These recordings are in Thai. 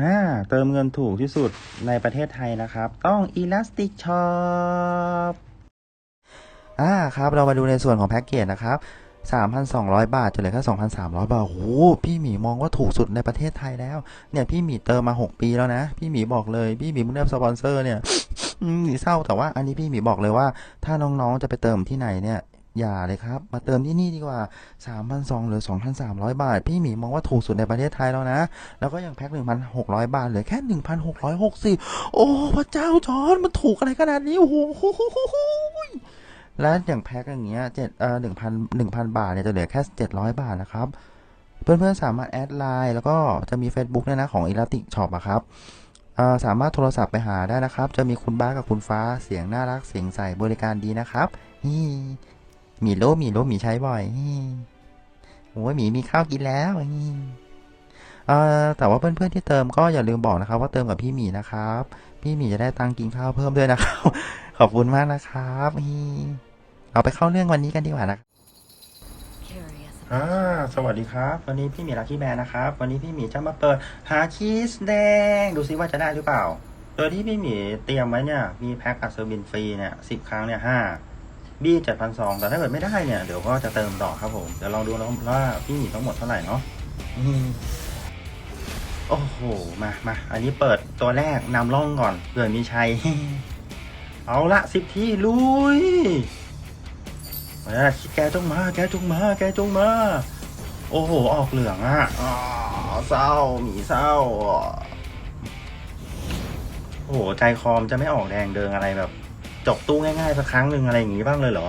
อ่าเติมเงินถูกที่สุดในประเทศไทยนะครับ ต้อง Elastic Shop อ่าครับ เรามาดูในส่วนของแพ็กเกจนะครับ3,200 บาทจะเหลือแค่2,300 บาท โอ้โหพี่หมีมองว่าถูกสุดในประเทศไทยแล้ว เนี่ย พี่หมีเติมมา 6 ปีแล้วนะ พี่หมีบอกเลย พี่หมีเพิ่งได้สปอนเซอร์เนี่ยอืมหมีเศร้าแต่ว่าอันนี้พี่หมีบอกเลยว่า ถ้าน้องๆจะไปเติมที่ไหนเนี่ย อย่าเลยครับ มาเติมที่นี่ดีกว่า 3,200หรือ 2,300 บาท พี่หมีมองว่าถูกสุดในประเทศไทยแล้วนะ แล้วก็ยังแพ็ค 1,600 บาทเหลือแค่ 1,660 โอ้ พระเจ้าจอนมันถูกอะไรขนาดนี้ โอ้โหแล้วอย่างแพ็คอย่างเงี้ยเจ็ดเอ่อหนึ่งพันหนึ่งพันบาทเนี่ยจะเหลือแค่เจ็ดร้อยบาทนะครับ เพื่อนๆสามารถแอดไลน์แล้วก็จะมี Facebook เนี่ยนะของ Elastic Shop อะครับเอ่อสามารถโทรศัพท์ไปหาได้นะครับ จะมีคุณบ้ากับคุณฟ้าเสียงน่ารักเสียงใสบริการดีนะครับนี่ มีโลหมีโลหมีใช้บ่อยโอ้ยหมีมีข้าวกินแล้วเออแต่ว่าเพื่อนๆที่เติมก็อย่าลืมบอกนะครับ ว่าเติมกับพี่หมีนะครับ พี่หมีจะได้ตังค์กินข้าวเพิ่มด้วยนะครับ ขอบคุณมากนะครับเราไปเข้าเรื่องวันนี้กันดีกว่านะ Curious อ่าสวัสดีครับ วันนี้พี่หมีลักกี้แมนนะครับ วันนี้พี่หมีจะมาเปิดหาคีสแดง ดูซิว่าจะได้หรือเปล่า โดยที่พี่หมีเตรียมไว้เนี่ย มีแพ็คอัดเซอร์บินฟรีเนี่ยสิบครั้งเนี่ยห้า บี้เจ็ดพันสองแต่ถ้าเกิดไม่ได้เนี่ย เดี๋ยวก็จะเติมต่อครับผม เดี๋ยวลองดูนะว่าพี่หมีทั้งหมดเท่าไหร่เนาะโอ้โห มามาอันนี้เปิดตัวแรกนำร่องก่อนเผื่อมีชัย เอาละสิบที่ลุยแกจงมา แกจงมา แกจงมา โอ้โห ออกเหลืองอะเศร้าหมีเศร้า โอ้โห ใจคอมจะไม่ออกแดงเดิงอะไรแบบ จบตู้ง่ายๆสักครั้งหนึ่งอะไรอย่างงี้บ้างเลยเหรอ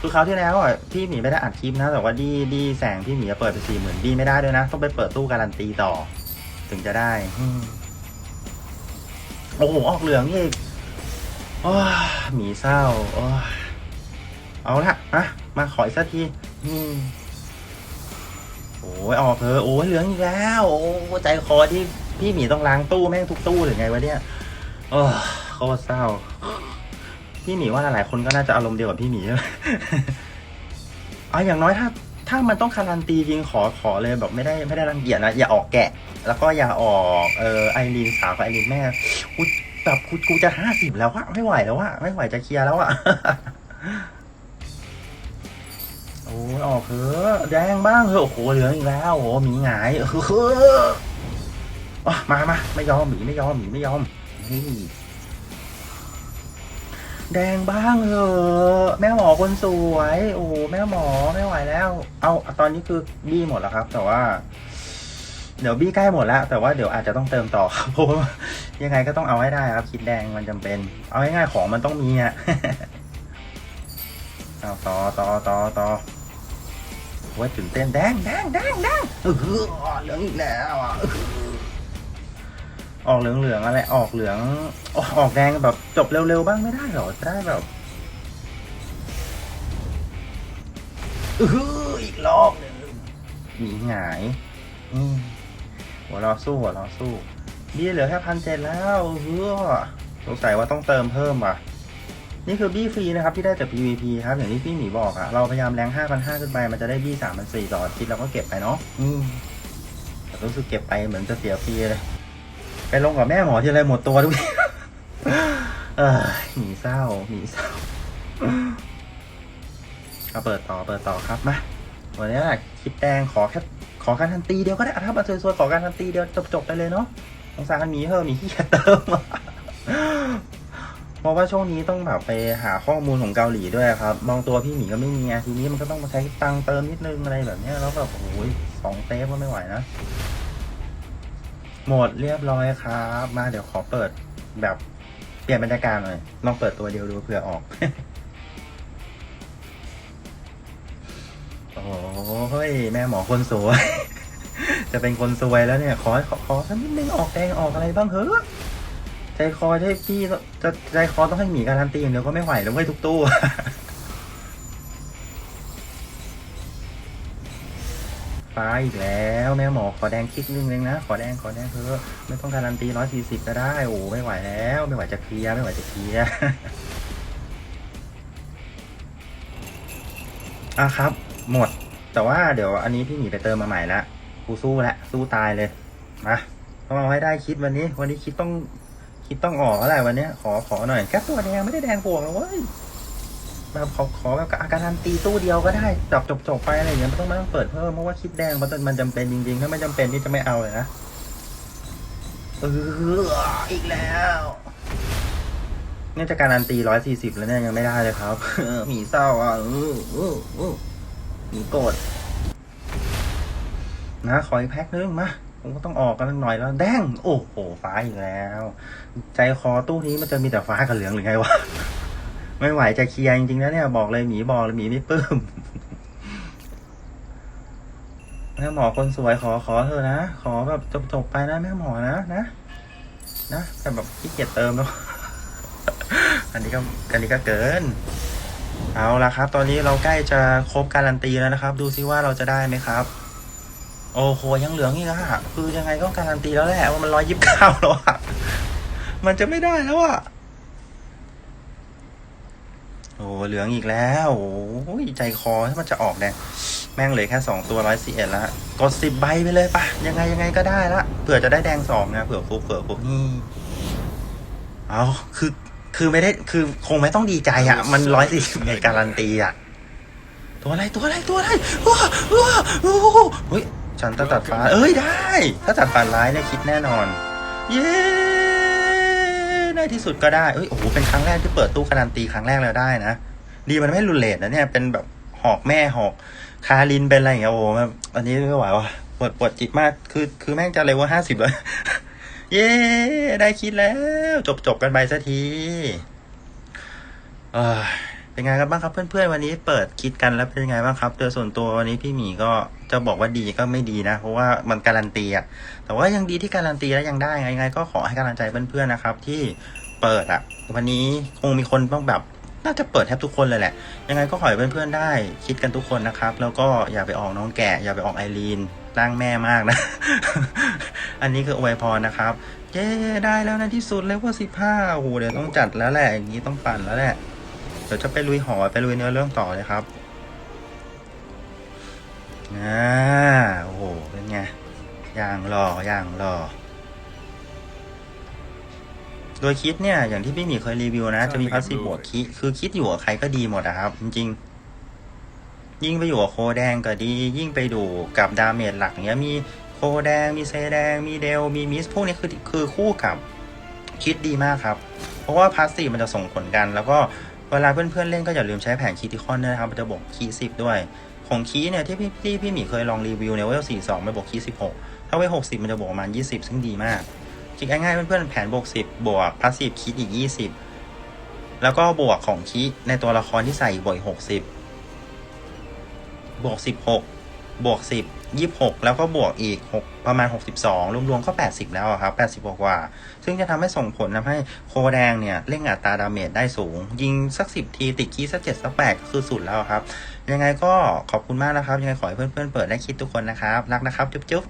คือคราวที่แล้วอะพี่หมีไม่ได้อัดคลิปนะ แต่ว่าดีดีแสงพี่หมีเปิดไปสี่หมื่นดีไม่ได้ด้วยนะ ต้องไปเปิดตู้การันตีต่อ ถึงจะได้อโอ้โหออกเหลืองอีกโอ้หมีเศร้าโอ้เอาละมามาขออีกสักทีอืมโอ้ยออกเถอะโอ้ยเหลืองอีกแล้ว โอ้ใจคอที่พี่หมีต้องล้างตู้แม่งทุกตู้หรือไงวะเนี่ยโอ้โคตรเศร้า พี่หมีว่าหลายๆคนก็น่าจะอารมณ์เดียวกับพี่หมีใช่ไหมเอาอย่างน้อยถ้าถ้ามันต้องการันตีจริงขอขอเลยแบบไม่ได้ไม่ได้รังเกียจนะ อย่าออกแกะ แล้วก็อย่าออกเออไอรีนสาวกับไอรีนแม่กูแบบกูกูจะห้าสิบแล้ววะไม่ไหวแล้ววะไม่ไหวจะเคลียร์แล้วอะโอ้ยออกเถอะแดงบ้างเถอะโอ้โหเหลืองอีกแล้วโอ้โหหมีหงายเอออ๋อมามาไม่ยอมหมีไม่ยอมหมีไม่ยอมนี่ แดงบ้างเถอะแม่หมอคนสวย โอ้โหแม่หมอไม่ไหวแล้ว เอาตอนนี้คือบี้หมดแล้วครับ แต่ว่า เดี๋ยวบี้ใกล้หมดแล้ว แต่ว่าเดี๋ยวอาจจะต้องเติมต่อครับเพราะว่ายังไงก็ต้องเอาให้ได้ครับคิดแดงมันจำเป็น เอาง่ายๆของมันต้องมีอะเอาต่อต่อต่อต่อโอ้ยตื่นเต้นแดงแดงแดงแดงเออเหลืองอีกแล้วอะ ออกเหลืองเหลือะไรออกเหลืองออกแดงแบบจบเร็วๆบ้างไม่ได้เหรอได้แบบเอออีกรอบหนึ่งหนีหงายอืหัวเราสู้หัวเราสู้บี้เหลือแค่พันเจ็ดแล้วเฮ้อสงสัยว่าต้องเติมเพิ่มว่ะ นี่คือบี้ฟรีนะครับที่ได้จาก PVP ครับอย่างที่พี่หมีบอกอะเราพยายามแรง5,500ขึ้นไปมันจะได้บี้3,400ต่ออาทิตย์เราก็เก็บไปเนาะอืมแต่รู้สึกเก็บไปเหมือนจะเสียฟรีเลย ลงกับแม่หมอที่ไรหมดตัวทุกทีเออหมีเศร้าหมีเศร้าเอาเปิดต่อเปิดต่อครับมาวันนี้แหละคิดแดงขอแค่ขอการทันตีเดียวก็ได้ถ้ามาสวยๆขอการทันตีเดียวจบๆไปเลยเนาะสงสารหมีเถอะหมีขี้เกียจเติมเพราะว่าช่วงนี้ต้องแบบไปหาข้อมูลของเกาหลีด้วยครับบางตัวพี่หมีก็ไม่มีอะทีนี้มันก็ต้องมาใช้ตังค์เติมนิดนึงอะไรแบบนี้แล้วแบบโอ้ยสองเซฟก็ไม่ไหวนะ หมดเรียบร้อยครับ มาเดี๋ยวขอเปิดแบบเปลี่ยนบรรยากาศหน่อย ลองเปิดตัวเดียวดูเผื่อออก โอ้ยแม่หมอคนสวย จะเป็นคนสวยแล้วเนี่ย ขอขอขอสักนิดนึงออกแดงออกอะไรบ้างเถอะใจคอที่พี่จะใจคอต้องให้หมีการันตีอย่างเดียวก็ไม่ไหวแล้วเว้ยทุกตู้ ฟ้าอีกแล้วแม่หมอขอแดงคลิกนึงเองนะ ขอแดงขอแดงเถอไม่ต้องการันตีร้อยสี่สิบก็ได้ โอ้ไม่ไหวแล้ว ไม่ไหวจะเคลียร์ไม่ไหวจะเคลียร์อะครับ หมด แต่ว่าเดี๋ยวอันนี้พี่หมีไปเติมมาใหม่ละกูสู้ละสู้ตายเลยมาต้องเอาให้ได้คิดวันนี้ วันนี้คิดต้องคิดต้องออกแล้วแหละวันนี้ขอขอหน่อยแค่ตัวแดงไม่ได้แดงบวกนะเว้ย แบบขอขอแบบอาการันตีตู้เดียวก็ได้จบจบจบไปอะไรอย่างเงี้ยไม่ต้องไม่ต้องเปิดเพิ่มเพราะว่าคิดแดงมันมันจำเป็นจริงๆ ถ้าไม่จำเป็นนี่จะไม่เอาเลยนะเอออีกแล้วเนี่ยจะการันตีร้อยสี่สิบแล้วเนี่ยยังไม่ได้เลยครับหมีเศร้าอะอืออืออือหมีโกรธนะขออีกแพ็คนึงมาผมก็ต้องออกกันหน่อยแล้วแดงโอ้โหฟ้าอีกแล้ว ใจคอตู้นี้มันจะมีแต่ฟ้ากับเหลืองหรือไงวะ ไม่ไหวจะเคลียร์จริงๆแล้วเนี่ยบอกเลยหมีบอกเลยหมีไม่ปลื้มแม่หมอคนสวยขอขอเธอนะ ขอแบบจบๆไปนะแม่หมอนะนะนะแต่แบบขี้เกียจเติมแล้วอันนี้ก็อันนี้ก็เกิน เอาละครับ ตอนนี้เราใกล้จะครบการันตีแล้วนะครับ ดูซิว่าเราจะได้ไหมครับ โอ้โหยังเหลืองอีกอะคือยังไงก็การันตีแล้วแหละว่ามันร้อยยิบเก้าแล้วอะมันจะไม่ได้แล้วอะโอ้ เหลืองอีกแล้วโอ้ยใจคอที่มันจะออกเนี่ยแม่งเหลือแค่สองตัวร้อยสี่เอ็ดละกดสิบใบไปเลยปะยังไงยังไงก็ได้ละเผื่อจะได้แดงสองนะเผื่อฟุกเผื่อฟุกนี่เอาคือคือไม่ได้คือคงไม่ต้องดีใจอะมันร้อยสี่สิบในการันตีอะตัวอะไรตัวอะไรตัวอะไรว้าวว้าวโอ้โหเฮ้ยฉันต้องตัดฟ้าเอ้ยได้ ถ้าตัดฝันร้ายเนี่ยคิดแน่นอน เย้ในที่สุดก็ได้เอ้ยโอ้โหเป็นครั้งแรกที่เปิดตู้การันตีครั้งแรกแล้วได้นะ ดีมันไม่รุนเลทนะเนี่ยเป็นแบบหอกแม่หอกคารินเป็นอะไรอย่างเงี้ยโอ้โหแบบอันนี้ไม่ไหวว่ะปวดปวดจิตมากคือคือแม่งจะเลยว่าห้าสิบเลยเย้ได้คิดแล้ว จบจบกันไปสักทีเออเป็นไงกันบ้างครับเพื่อนๆวันนี้เปิดคิดกันแล้วเป็นไงบ้างครับโดยส่วนตัววันนี้พี่หมีก็จะบอกว่าดีก็ไม่ดีนะ เพราะว่ามันการันตีอะแต่ว่ายังดีที่การันตีแล้วยังได้ไงไง ก็ขอให้กำลังใจเพื่อนๆนะครับ ที่เปิดอะวันนี้คงมีคนต้องแบบ น่าจะเปิดแทบทุกคนเลยแหละ ยังไงก็ขอให้เพื่อนๆได้คิดกันทุกคนนะครับ แล้วก็อย่าไปออกน้องแกะอย่าไปออกไอรีนร่างแม่มากนะ อันนี้คืออวยพรนะครับ เย้ได้แล้วในที่สุดเลเวลสิบห้าโอ้โหเดี๋ยวต้องจัดแล้วแหละอย่างนี้ต้องปั่นแล้วแหละ เดี๋ยวจะไปลุยหอไปลุยเนื้อเรื่องต่อเลยครับอ่าโอ้โหเป็นไงอย่างหล่ออย่างหล่อ โดยคิดเนี่ยอย่างที่พี่หมีเคยรีวิวนะ จะมีพาสซีฟบวกคิดคือคิดอยู่กับใครก็ดีหมดอะครับ จริง ๆ ยิ่งไปอยู่กับโคแดงก็ดี ยิ่งไปดูกับดาเมจหลักเนี้ยมีโคแดง มีเซแดง มีเดล มีมิสพวกนี้คือคือคู่กับคิดดีมากครับ เพราะว่าพาสซีฟมันจะส่งผลกัน แล้วก็เวลาเพื่อนๆเล่นก็อย่าลืมใช้แผนคีติคอนด้วยนะครับมันจะบวกคีสิบด้วยของคีเนี่ยที่พี่ที่พี่หมีเคยลองรีวิวเนี่ยเวลสี่สองมันบวกคีสิบหกถ้าเวลหกสิบมันจะบวกประมาณยี่สิบซึ่งดีมาก คิดง่ายๆเพื่อนๆแผนบวกสิบบวกพลาสซีฟคิดอีกยี่สิบแล้วก็บวกของคิในตัวละครที่ใส่บวกหกสิบบวกสิบหกบวกสิบยี่หกแล้วก็บวกอีกหกประมาณหกสิบสองรวมๆก็แปดสิบแล้วครับแปดสิบกว่า ซึ่งจะทำให้ส่งผลทำให้โคแดงเนี่ยเร่งอัตราดาเมจได้สูง ยิงสักสิบทีติดคีสักเจ็ดสักแปดก็คือสุดแล้วครับ ยังไงก็ขอบคุณมากนะครับ ยังไงขอให้เพื่อนๆเปิดได้คิดทุกคนนะครับ รักนะครับ จุ๊บจุ๊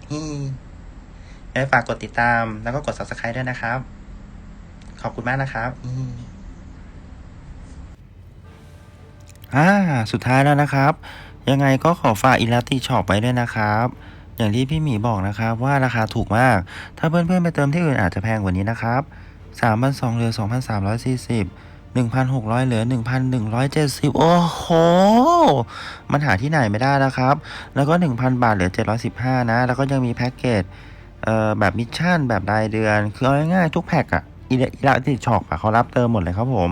บฮียังไงฝากกดติดตาม แล้วก็กด subscribe ด้วยนะครับ ขอบคุณมากนะครับอ่าสุดท้ายแล้วนะครับ ยังไงก็ขอฝากอิลาติช็อปไปด้วยนะครับอย่างที่พี่หมีบอกนะครับว่าราคาถูกมาก ถ้าเพื่อนๆไปเติมที่อื่นอาจจะแพงกว่านี้นะครับ 3,200เหลือ 2,340 1,600 เหลือ 1,170 โอ้โห มันหาที่ไหนไม่ได้แล้วครับ แล้วก็ 1,000 บาทเหลือ 715 นะ แล้วก็ยังมีแพ็กเกจ เอ่อแบบมิชชั่นแบบรายเดือน คือเอาง่ายๆทุกแพ็กอะอิลาติช็อปอะเขารับเติมหมดเลยครับผม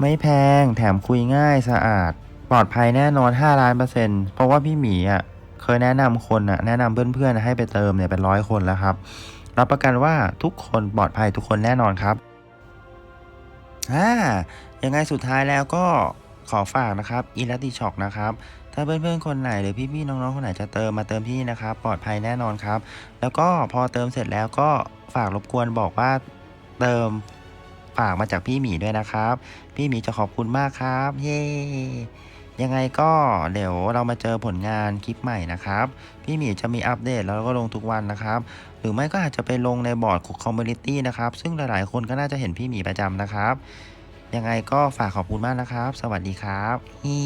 ไม่แพงแถมคุยง่ายสะอาด ปลอดภัยแน่นอน5ล้านเปอร์เซ็นต์เพราะว่าพี่หมีอะเคยแนะนำคนอะแนะนำเพื่อนๆให้ไปเติมเนี่ยเป็นร้อยคนแล้วครับรับประกันว่าทุกคนปลอดภัยทุกคนแน่นอนครับอ่ายังไงสุดท้ายแล้วก็ขอฝากนะครับอีลัติช็อกนะครับ ถ้าเพื่อนๆคนไหนหรือพี่ๆน้องๆคนไหนจะเติมมาเติมที่นี่นะครับปลอดภัยแน่นอนครับ แล้วก็พอเติมเสร็จแล้วก็ฝากรบกวนบอกว่าเติมฝากมาจากพี่หมีด้วยนะครับ พี่หมีจะขอบคุณมากครับ เย้ยังไงก็เดี๋ยวเรามาเจอผลงานคลิปใหม่นะครับ พี่หมีจะมีอัปเดตแล้วก็ลงทุกวันนะครับ หรือไม่ก็อาจจะไปลงในบอร์ดคอมมูนิตี้นะครับ ซึ่งหลายๆคนก็น่าจะเห็นพี่หมีประจำนะครับ ยังไงก็ฝากขอบคุณมากนะครับ สวัสดีครับฮี